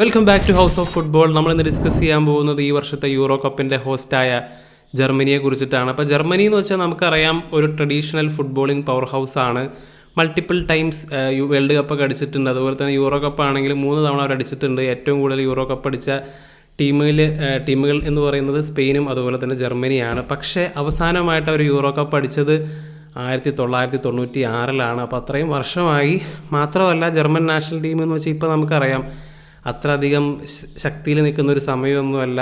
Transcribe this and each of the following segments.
Welcome back to house of football നമ്മൾ ഇന്ന് discuss ചെയ്യാൻ പോകുന്നത് ഈ വർഷത്തെ യൂറോ കപ്പിന്റെ ഹോസ്റ്റായ ജർമ്മനിയെ കുറിച്ചിട്ടാണ്. അപ്പോൾ ജർമ്മനി എന്ന് വെച്ചാൽ നമുക്കറിയാം ഒരു ട്രഡീഷണൽ ഫുട്ബോളിംഗ് പവർ ഹൗസ് ആണ് മൾട്ടിപ്പിൾ ടൈംസ് വേൾഡ് കപ്പൊക്കെ അടിച്ചിട്ടുണ്ട്. അതുപോലെ തന്നെ യൂറോ കപ്പ് ആണെങ്കിലും മൂന്ന് തവണ അവർ അടിച്ചിട്ടുണ്ട്. ഏറ്റവും കൂടുതൽ യൂറോ കപ്പ് അടിച്ച ടീമിൽ ടീമുകൾ എന്ന് പറയുന്നത് സ്പെയിനും അതുപോലെ തന്നെ ജർമ്മനിയാണ്. പക്ഷേ അവസാനമായിട്ട് അവർ യൂറോ കപ്പ് അടിച്ചത് ആയിരത്തി തൊള്ളായിരത്തി തൊണ്ണൂറ്റി ആറിലാണ് അപ്പോൾ അത്രയും വർഷമായി. മാത്രമല്ല ജർമ്മൻ നാഷണൽ ടീം എന്ന് വെച്ചാൽ ഇപ്പോൾ നമുക്കറിയാം അത്ര അധികം ശക്തിയിൽ നിൽക്കുന്ന ഒരു സമയമൊന്നുമല്ല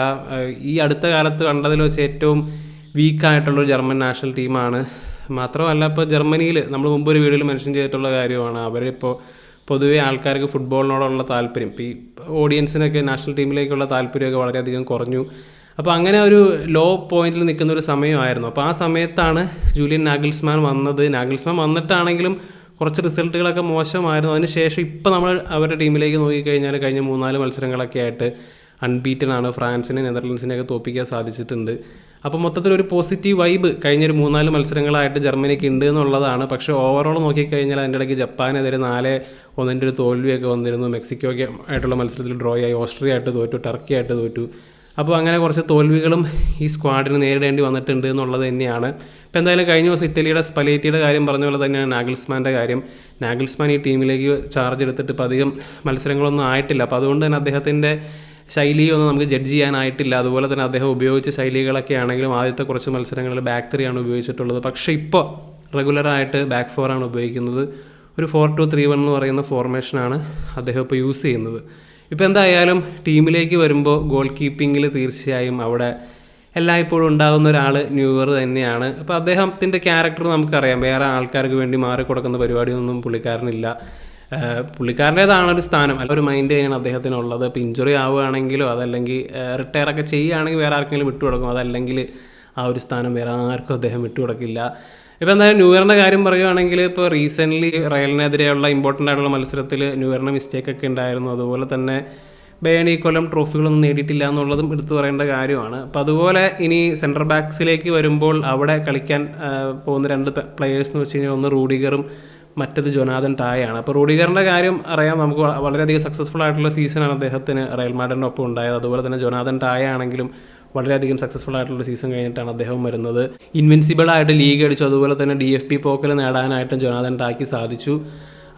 ഈ അടുത്ത കാലത്ത് കണ്ടതിൽ വെച്ച് ഏറ്റവും വീക്കായിട്ടുള്ളൊരു ജർമ്മൻ നാഷണൽ ടീമാണ്. മാത്രമല്ല ഇപ്പോൾ ജർമ്മനിയിൽ നമ്മൾ മുമ്പ് ഒരു വീഡിയോയിൽ മെൻഷൻ ചെയ്തിട്ടുള്ള കാര്യമാണ്. അവരിപ്പോൾ പൊതുവേ ആൾക്കാർക്ക് ഫുട്ബോളിനോടുള്ള താല്പര്യം. ഈ ഓഡിയൻസിനൊക്കെ നാഷണൽ ടീമിലേക്കുള്ള താല്പര്യമൊക്കെ വളരെയധികം കുറഞ്ഞു. അപ്പോൾ അങ്ങനെ ഒരു ലോ പോയിന്റിൽ നിൽക്കുന്ന ഒരു സമയമായിരുന്നു. അപ്പോൾ ആ സമയത്താണ് ജൂലിയൻ നാഗിൽസ്മാൻ വന്നത്. നാഗിൽസ്മാൻ വന്നിട്ടാണെങ്കിലും കുറച്ച് റിസൾട്ടുകളൊക്കെ മോശമായിരുന്നു. അതിനുശേഷം ഇപ്പോൾ നമ്മൾ അവരുടെ ടീമിലേക്ക് നോക്കിക്കഴിഞ്ഞാൽ കഴിഞ്ഞ മൂന്നാൽ മത്സരങ്ങളൊക്കെ ആയിട്ട് അൺബീറ്റൻ ആണ് ഫ്രാൻസിനെ നെതർലൻഡ്സിനെയൊക്കെ തോപ്പിക്കാൻ സാധിച്ചിട്ടുണ്ട്. അപ്പോൾ മൊത്തത്തിൽ ഒരു പോസിറ്റീവ് വൈബ് കഴിഞ്ഞൊരു മൂന്നാൽ മത്സരങ്ങളായിട്ട് ജർമ്മനിക്ക് ഉണ്ട് എന്നുള്ളതാണ്. പക്ഷേ ഓവറോൾ നോക്കിക്കഴിഞ്ഞാൽ അതിന്റെ ഇടയ്ക്ക് ജപ്പാനെതിരെ നാല് ഒന്നിന്റെ ഒരു തോൽവിയൊക്കെ വന്നിരുന്നു. മെക്സിക്കോയ്ക്ക് ആയിട്ടുള്ള മത്സരത്തിൽ ഡ്രോ ആയി ഓസ്ട്രിയ ആയിട്ട് തോറ്റു ടർക്കി ആയിട്ട് തോറ്റു. അപ്പോൾ അങ്ങനെ കുറച്ച് തോൽവികളും ഈ സ്ക്വാഡിന് നേരിടേണ്ടി വന്നിട്ടുണ്ട് എന്നുള്ളത് തന്നെയാണ്. ഇപ്പോൾ എന്തായാലും കഴിഞ്ഞ ദിവസം ഇറ്റലിയുടെ സ്പലേറ്റിയുടെ കാര്യം പറഞ്ഞ പോലെ തന്നെയാണ് നാഗിൾസ്മാന്റെ കാര്യം. നാഗിൾസ്മാൻ ഈ ടീമിലേക്ക് ചാർജ് എടുത്തിട്ട് ഇപ്പോൾ അധികം മത്സരങ്ങളൊന്നും ആയിട്ടില്ല. അപ്പോൾ അതുകൊണ്ട് തന്നെ അദ്ദേഹത്തിന്റെ ശൈലിയൊന്നും നമുക്ക് ജഡ്ജ് ചെയ്യാനായിട്ടില്ല. അതുപോലെ തന്നെ അദ്ദേഹം ഉപയോഗിച്ച ശൈലികളൊക്കെ ആണെങ്കിലും ആദ്യത്തെ കുറച്ച് മത്സരങ്ങളിൽ ബാക്ക് ത്രീ ആണ് ഉപയോഗിച്ചിട്ടുള്ളത്. പക്ഷേ ഇപ്പോൾ റെഗുലറായിട്ട് ബാക്ക് ഫോർ ആണ് ഉപയോഗിക്കുന്നത്. ഒരു ഫോർ ടു ത്രീ വൺ എന്ന് പറയുന്ന ഫോർമേഷനാണ് അദ്ദേഹം ഇപ്പോൾ യൂസ് ചെയ്യുന്നത്. ഇപ്പോൾ എന്തായാലും ടീമിലേക്ക് വരുമ്പോൾ ഗോൾ കീപ്പിങ്ങിൽ തീർച്ചയായും അവിടെ എല്ലായ്പ്പോഴും ഉണ്ടാകുന്ന ഒരാൾ ന്യൂവർ തന്നെയാണ്. അപ്പോൾ അദ്ദേഹത്തിന്റെ ക്യാരക്ടർ നമുക്കറിയാം. വേറെ ആൾക്കാർക്ക് വേണ്ടി മാറിക്കൊടുക്കുന്ന പരിപാടിയൊന്നും പുള്ളിക്കാരനില്ല. പുള്ളിക്കാരന്റേതാണ് ഒരു സ്ഥാനം. അല്ല ഒരു മൈൻഡ് തന്നെയാണ് അദ്ദേഹത്തിനുള്ളത്. ഇപ്പോൾ ഇഞ്ചുറി ആവുകയാണെങ്കിലോ അതല്ലെങ്കിൽ റിട്ടയർ ഒക്കെ ചെയ്യുകയാണെങ്കിൽ വേറെ ആർക്കെങ്കിലും വിട്ടുകൊടുക്കും. അതല്ലെങ്കിൽ ആ ഒരു സ്ഥാനം വേറെ ആർക്കും അദ്ദേഹം വിട്ടുകൊടുക്കില്ല. ഇപ്പോൾ എന്തായാലും ന്യൂയറിന്റെ കാര്യം പറയുകയാണെങ്കിൽ ഇപ്പോൾ റീസെന്റ്ലി റയലിനെതിരെയുള്ള ഇമ്പോർട്ടന്റ് ആയിട്ടുള്ള മത്സരത്തിൽ ന്യൂയറിന് മിസ്റ്റേക്ക് ഒക്കെ ഉണ്ടായിരുന്നു. അതുപോലെ തന്നെ ബേൺ ഈ കൊല്ലം ട്രോഫികളൊന്നും നേടിയിട്ടില്ല എന്നുള്ളതും എടുത്തു പറയേണ്ട കാര്യമാണ്. അപ്പോൾ അതുപോലെ ഇനി സെന്റർ ബാക്സിലേക്ക് വരുമ്പോൾ അവിടെ കളിക്കാൻ പോകുന്ന രണ്ട് പ്ലെയേഴ്സ് എന്ന് വെച്ച് കഴിഞ്ഞാൽ ഒന്ന് റൂഡിഗറും മറ്റത് ജൊനാദൻ ടായാണ് അപ്പോൾ റൂഡിഗറിന്റെ കാര്യം അറിയാം. നമുക്ക് വളരെയധികം സക്സസ്ഫുൾ ആയിട്ടുള്ള സീസണാണ് അദ്ദേഹത്തിന് റയൽ മാഡറിന്റെ ഒപ്പം ഉണ്ടായത്. അതുപോലെ തന്നെ ജൊനാദൻ ടായ ആണെങ്കിലും വളരെയധികം സക്സസ്ഫുൾ ആയിട്ടുള്ള സീസൺ കഴിഞ്ഞിട്ടാണ് അദ്ദേഹം വരുന്നത്. ഇൻവിൻസിബിൾ ആയിട്ട് ലീഗ് അടിച്ചു. അതുപോലെ തന്നെ ഡി എഫ് പി പോക്കൽ നേടാനായിട്ടും ജോനാഥൻ ടാക്കി സാധിച്ചു.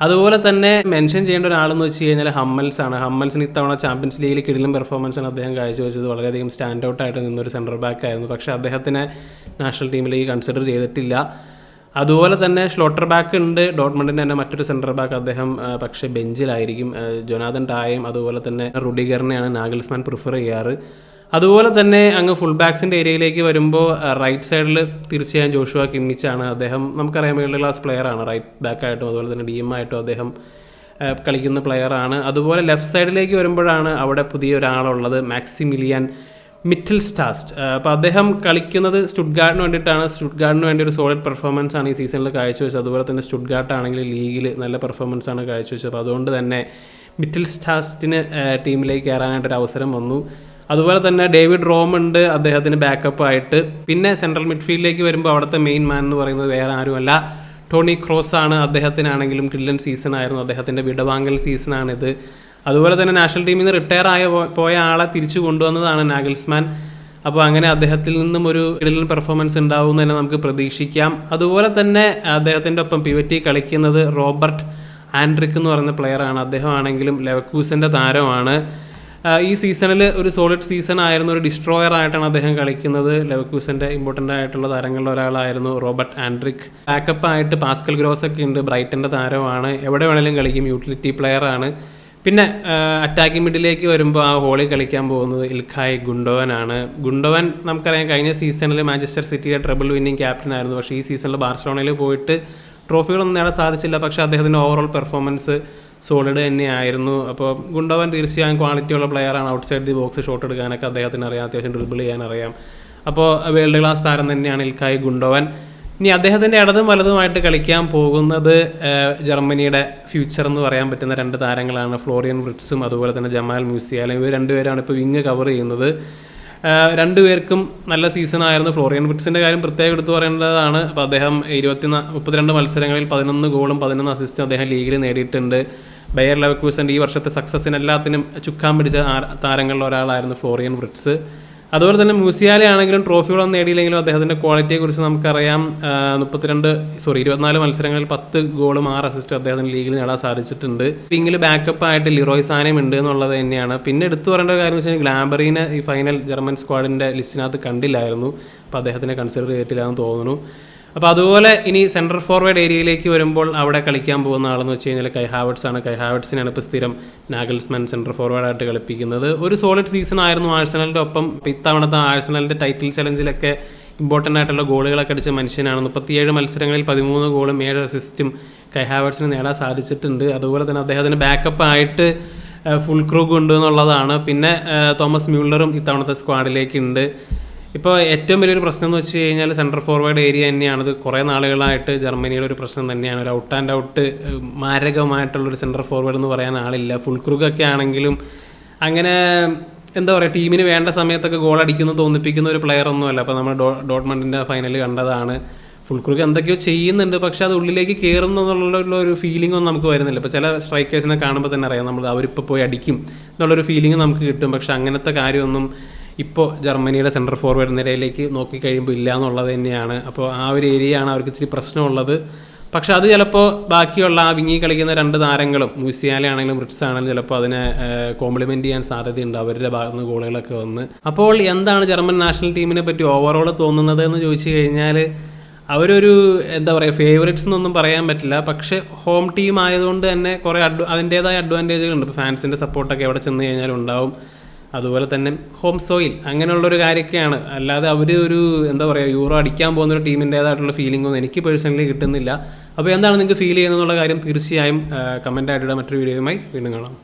അതുപോലെ തന്നെ മെൻഷൻ ചെയ്യേണ്ട ഒരാളെന്ന് വെച്ച് കഴിഞ്ഞാൽ ഹമ്മൽസ് ആണ്. ഹമ്മൽസിന് ഇത്തവണ ചാമ്പ്യൻസ് ലീഗിൽ കിടിലും പെർഫോമൻസാണ് അദ്ദേഹം കാഴ്ചവെച്ചത്. വളരെയധികം സ്റ്റാൻഡ് ഔട്ട് ആയിട്ട് നിന്നൊരു സെന്റർ ബാക്ക് ആയിരുന്നു. പക്ഷേ അദ്ദേഹത്തിനെ നാഷണൽ ടീമിലേക്ക് കൺസിഡർ ചെയ്തിട്ടില്ല. അതുപോലെ തന്നെ സ്ലോട്ടർ ബാക്ക് ഉണ്ട്. ഡോട്ട്മണ്ടിന്റെ തന്നെ മറ്റൊരു സെന്റർ ബാക്ക് അദ്ദേഹം പക്ഷേ ബെഞ്ചിലായിരിക്കും ജൊനാഥൻ ടായും അതുപോലെ തന്നെ റുഡിഗറിനെയാണ് നാഗൽസ്മാൻ പ്രിഫർ ചെയ്യാറ്. അതുപോലെ തന്നെ അങ്ങ് ഫുൾ ബാക്സിന്റെ ഏരിയയിലേക്ക് വരുമ്പോൾ റൈറ്റ് സൈഡിൽ തീർച്ചയായും ജോഷുവ കിമ്മിച്ചാണ് അദ്ദേഹം നമുക്കറിയാം വേൾഡ് ക്ലാസ് പ്ലെയറാണ് റൈറ്റ് ബാക്കായിട്ടും അതുപോലെ തന്നെ ഡി എം ആയിട്ടും അദ്ദേഹം കളിക്കുന്ന പ്ലെയറാണ് അതുപോലെ ലെഫ്റ്റ് സൈഡിലേക്ക് വരുമ്പോഴാണ് അവിടെ പുതിയ ഒരാളുള്ളത് മാക്സിമിലിയൻ മിറ്റിൽ സ്റ്റാസ്റ്റ് അപ്പോൾ അദ്ദേഹം കളിക്കുന്നത് സ്റ്റുഡ്ഗാർഡിന് വേണ്ടിയിട്ടാണ്. സ്റ്റുഡ്ഗാർഡിന് വേണ്ടി ഒരു സോളിഡ് പെർഫോമൻസ് ആണ് ഈ സീസണിൽ കാഴ്ചവെച്ചത്. അതുപോലെ തന്നെ സ്റ്റുഡ്ഗാർട്ട് ആണെങ്കിൽ ലീഗിൽ നല്ല പെർഫോമൻസ് ആണ് കാഴ്ചവെച്ചത്. അപ്പോൾ അതുകൊണ്ട് തന്നെ മിറ്റിൽ സ്റ്റാസ്റ്റിന് ടീമിലേക്ക് കയറാനായിട്ടൊരു അവസരം വന്നു. അതുപോലെ തന്നെ ഡേവിഡ് റോം ഉണ്ട് അദ്ദേഹത്തിന് ബാക്കപ്പ് ആയിട്ട്. പിന്നെ സെൻട്രൽ മിഡ്ഫീൽഡിലേക്ക് വരുമ്പോൾ അവിടുത്തെ മെയിൻ മാൻ എന്ന് പറയുന്നത് വേറെ ആരുമല്ല. ടോണി ക്രോസ് ആണ് അദ്ദേഹത്തിനാണെങ്കിലും കില്ലൻ സീസൺ ആയിരുന്നു. അദ്ദേഹത്തിന്റെ വിടവാങ്ങൽ സീസണാണിത് അതുപോലെ തന്നെ നാഷണൽ ടീമിൽ നിന്ന് റിട്ടയർ ആയ പോയ ആളെ തിരിച്ചു കൊണ്ടുവന്നതാണ് നാഗൽസ്മാൻ അപ്പോൾ അങ്ങനെ അദ്ദേഹത്തിൽ നിന്നും ഒരു കിടലൻ പെർഫോമൻസ് ഉണ്ടാവും എന്ന് തന്നെ നമുക്ക് പ്രതീക്ഷിക്കാം. അതുപോലെ തന്നെ അദ്ദേഹത്തിന്റെ ഒപ്പം പിവറ്റി കളിക്കുന്നത് റോബർട്ട് ആൻഡ്രിക് എന്ന് പറയുന്ന പ്ലെയറാണ് അദ്ദേഹം ആണെങ്കിലും ലെവക്കൂസിന്റെ താരമാണ് ഈ സീസണിൽ ഒരു സോളിഡ് സീസൺ ആയിരുന്നു. ഒരു ഡിസ്ട്രോയർ ആയിട്ടാണ് അദ്ദേഹം കളിക്കുന്നത്. ലെവക്യൂസിന്റെ ഇമ്പോർട്ടന്റ് ആയിട്ടുള്ള താരങ്ങളിൽ ഒരാളായിരുന്നു റോബർട്ട് ആൻഡ്രിക്. ബാക്കപ്പ് ആയിട്ട് പാസ്കൽ ഗ്രോസ് ഒക്കെ ഉണ്ട്. ബ്രൈറ്റന്റെ താരമാണ്. എവിടെ വേണേലും കളിക്കും. യൂട്ടിലിറ്റി പ്ലെയർ ആണ്. പിന്നെ അറ്റാക്കിംഗ് മിഡിലേക്ക് വരുമ്പോൾ ആ ഹോളി കളിക്കാൻ പോകുന്നത് ഇൽഖായ് ഗുണ്ടോവൻ ആണ് ഗുണ്ടോവൻ നമുക്കറിയാം കഴിഞ്ഞ സീസണിൽ മാഞ്ചസ്റ്റർ സിറ്റിയുടെ ട്രബിൾ വിന്നിങ് ക്യാപ്റ്റൻ ആയിരുന്നു. പക്ഷേ ഈ സീസണിൽ ബാർസലോണയിൽ പോയിട്ട് ട്രോഫികളൊന്നും നേടാൻ സാധിച്ചില്ല. പക്ഷേ അദ്ദേഹത്തിന്റെ ഓവറോൾ പെർഫോമൻസ് സോളിഡ് തന്നെയായിരുന്നു. അപ്പോൾ ഗുണ്ടോവൻ തീർച്ചയായും ക്വാളിറ്റി ഉള്ള പ്ലെയറാണ് ഔട്ട്സൈഡ് ദി ബോക്സ് ഷോട്ട് എടുക്കാനൊക്കെ അദ്ദേഹത്തിന് അറിയാം. അത്യാവശ്യം ഡ്രിബിൾ ചെയ്യാൻ അറിയാം. അപ്പോൾ വേൾഡ് ക്ലാസ് താരം തന്നെയാണ് ഇൽക്കായ് ഗുണ്ടോവൻ. ഇനി അദ്ദേഹത്തിന്റെ ഇടതും വലതുമായിട്ട് കളിക്കാൻ പോകുന്നത് ജർമ്മനിയുടെ ഫ്യൂച്ചർ എന്ന് പറയാൻ പറ്റുന്ന രണ്ട് താരങ്ങളാണ്. ഫ്ലോറിയൻ ബ്രിറ്റ്സും അതുപോലെ തന്നെ ജമാൽ മ്യൂസിയാലും ഇവർ രണ്ടുപേരാണ് ഇപ്പോൾ വിങ് കവർ ചെയ്യുന്നത്. രണ്ടുപേർക്കും നല്ല സീസൺ ആയിരുന്നു. ഫ്ലോറിയൻ വിറ്റ്സിന്റെ കാര്യം പ്രത്യേകം എടുത്തു പറയേണ്ടതാണ്. അപ്പോൾ അദ്ദേഹം ഇരുപത്തി മുപ്പത്തിരണ്ട് മത്സരങ്ങളിൽ പതിനൊന്ന് ഗോളും പതിനൊന്ന് അസിസ്റ്റും അദ്ദേഹം ലീഗിൽ നേടിയിട്ടുണ്ട്. ബയർ ലെവക്കൂസന്റെ ഈ വർഷത്തെ സക്സസിന് എല്ലാത്തിനും ചുക്കാൻ പിടിച്ച താരങ്ങളിൽ ഒരാളായിരുന്നു ഫ്ലോറിയൻ വ്രിറ്റ്സ് അതുപോലെ തന്നെ മ്യൂസിയാലെ ആണെങ്കിലും ട്രോഫികളൊന്നും നേടിയില്ലെങ്കിലും അദ്ദേഹത്തിന്റെ ക്വാളിറ്റിയെക്കുറിച്ച് നമുക്കറിയാം. മുപ്പത്തിരണ്ട് സോറി ഇരുപത്തിനാല് മത്സരങ്ങളിൽ പത്ത് ഗോളും ആറ് അസിസ്റ്റും അദ്ദേഹത്തിന് ലീഗിൽ നേടാൻ സാധിച്ചിട്ടുണ്ട്. വിങ്ങിൽ ബാക്കപ്പ് ആയിട്ട് ലിറോയ് സാനയും ഉണ്ട് എന്നുള്ളത് തന്നെയാണ്. പിന്നെ എടുത്തു പറയേണ്ട ഒരു കാര്യം വെച്ചാൽ ഗ്ലാബറീനെ ഈ ഫൈനൽ ജർമ്മൻ സ്ക്വാഡിന്റെ ലിസ്റ്റിനകത്ത് കണ്ടില്ലായിരുന്നു. അപ്പോൾ അദ്ദേഹത്തിനെ കൺസിഡർ ചെയ്തിട്ടില്ല എന്ന് തോന്നുന്നു. അപ്പോൾ അതുപോലെ ഇനി സെൻട്രൽ ഫോർവേഡ് ഏരിയയിലേക്ക് വരുമ്പോൾ അവിടെ കളിക്കാൻ പോകുന്ന ആളെന്ന് വെച്ച് കഴിഞ്ഞാൽ കൈ ആണ്. കൈ ഹാവർട്സിനാണ് ഇപ്പോൾ സ്ഥിരം നാഗൽസ്മാൻ സെൻട്രൽ ഫോർവേഡായിട്ട് കളിപ്പിക്കുന്നത്. ഒരു സോളിഡ് സീസൺ ആയിരുന്നു ആഴ്സണലിന്റെ ഒപ്പം. ഇത്തവണത്തെ ആഴ്സണലിന്റെ ടൈറ്റിൽ ചലഞ്ചിലൊക്കെ ഇമ്പോർട്ടന്റ് ആയിട്ടുള്ള ഗോളുകളൊക്കെ അടിച്ച മനുഷ്യനാണ് മുപ്പത്തിയേഴ് മത്സരങ്ങളിൽ പതിമൂന്ന് ഗോളും ഏഴ് അസിസ്റ്റും കൈ ഹാവർട്സിന് നേടാൻ സാധിച്ചിട്ടുണ്ട്. അതുപോലെ തന്നെ അദ്ദേഹത്തിന് ബാക്കപ്പ് ആയിട്ട് ഫുൾ ക്രൂഗ് ഉണ്ട് എന്നുള്ളതാണ്. പിന്നെ തോമസ് മ്യൂളറും ഇത്തവണത്തെ സ്ക്വാഡിലേക്ക് ഉണ്ട്. ഇപ്പോൾ ഏറ്റവും വലിയൊരു പ്രശ്നം എന്ന് വെച്ച് കഴിഞ്ഞാൽ സെൻട്രൽ ഫോർവേഡ് ഏരിയ തന്നെയാണ്. അത് കുറേ നാളുകളായിട്ട് ജർമ്മനിയുടെ ഒരു പ്രശ്നം തന്നെയാണ്. ഒരു ഔട്ട് ആൻഡ് ഔട്ട് മാരകമായിട്ടുള്ളൊരു സെൻട്രൽ ഫോർവേഡ് എന്ന് പറയാൻ ആളില്ല. ഫുൾ ക്രൂഗൊക്കെ ആണെങ്കിലും അങ്ങനെ എന്താ പറയുക ടീമിന് വേണ്ട സമയത്തൊക്കെ ഗോൾ അടിക്കുന്നു തോന്നിപ്പിക്കുന്ന ഒരു പ്ലെയർ ഒന്നുമല്ല അപ്പോൾ നമ്മൾ ഡോ ഡോട്ട്മണ്ടിന്റെ ഫൈനൽ കണ്ടതാണ്. ഫുൾ ക്രൂഗ് എന്തൊക്കെയോ ചെയ്യുന്നുണ്ട് പക്ഷെ അത് ഉള്ളിലേക്ക് കയറുന്നു എന്നുള്ള ഒരു ഫീലിംഗ് ഒന്നും നമുക്ക് വരുന്നില്ല. ഇപ്പോൾ ചില സ്ട്രൈക്കേഴ്സിനെ കാണുമ്പോൾ തന്നെ അറിയാം നമ്മൾ അവരിപ്പോൾ പോയി അടിക്കും. എന്നുള്ളൊരു ഫീലിംഗ് നമുക്ക് കിട്ടും. പക്ഷെ അങ്ങനത്തെ കാര്യമൊന്നും ഇപ്പോൾ ജർമ്മനിയുടെ സെൻട്രൽ ഫോർവേഡ് നിരയിലേക്ക് നോക്കിക്കഴിയുമ്പോൾ ഇല്ല എന്നുള്ളത് തന്നെയാണ്. അപ്പോൾ ആ ഒരു ഏരിയയാണ് അവർക്ക് ഇച്ചിരി പ്രശ്നമുള്ളത്. പക്ഷെ അത് ചിലപ്പോൾ ബാക്കിയുള്ള ആ വിങ്ങി കളിക്കുന്ന രണ്ട് താരങ്ങളും മ്യൂസിയാലെ ആണെങ്കിലും റിട്സ് ആണെങ്കിലും ചിലപ്പോൾ അതിനെ കോംപ്ലിമെന്റ് ചെയ്യാൻ സാധ്യതയുണ്ട്. അവരുടെ ഭാഗത്ത് നിന്ന് ഗോളുകളൊക്കെ വന്ന്. അപ്പോൾ എന്താണ് ജർമ്മൻ നാഷണൽ ടീമിനെ പറ്റി ഓവറോൾ തോന്നുന്നത് എന്ന് ചോദിച്ചു കഴിഞ്ഞാൽ അവരൊരു എന്താ പറയുക ഫേവറേറ്റ്സ് എന്നൊന്നും പറയാൻ പറ്റില്ല. പക്ഷേ ഹോം ടീം ആയതുകൊണ്ട് തന്നെ കുറേ അഡ്വ അതിന്റേതായ അഡ്വാന്റേജുകളുണ്ട് ഇപ്പോൾ ഫാൻസിന്റെ സപ്പോർട്ടൊക്കെ എവിടെ ചെന്ന് കഴിഞ്ഞാലും ഉണ്ടാവും. അതുപോലെ തന്നെ ഹോം സോയിൽ അങ്ങനെയുള്ളൊരു കാര്യമൊക്കെയാണ്. അല്ലാതെ അവർ ഒരു എന്താ പറയുക യൂറോ അടിക്കാൻ പോകുന്ന ഒരു ടീമിന്റേതായിട്ടുള്ള ഫീലിംഗ് ഒന്നും എനിക്ക് പേഴ്സണലി കിട്ടുന്നില്ല. അപ്പോൾ എന്താണ് നിങ്ങൾക്ക് ഫീൽ ചെയ്യുന്നതെന്നുള്ള കാര്യം തീർച്ചയായും കമന്റ് മറ്റൊരു വീഡിയോയുമായി വീണ്ടും കാണാം.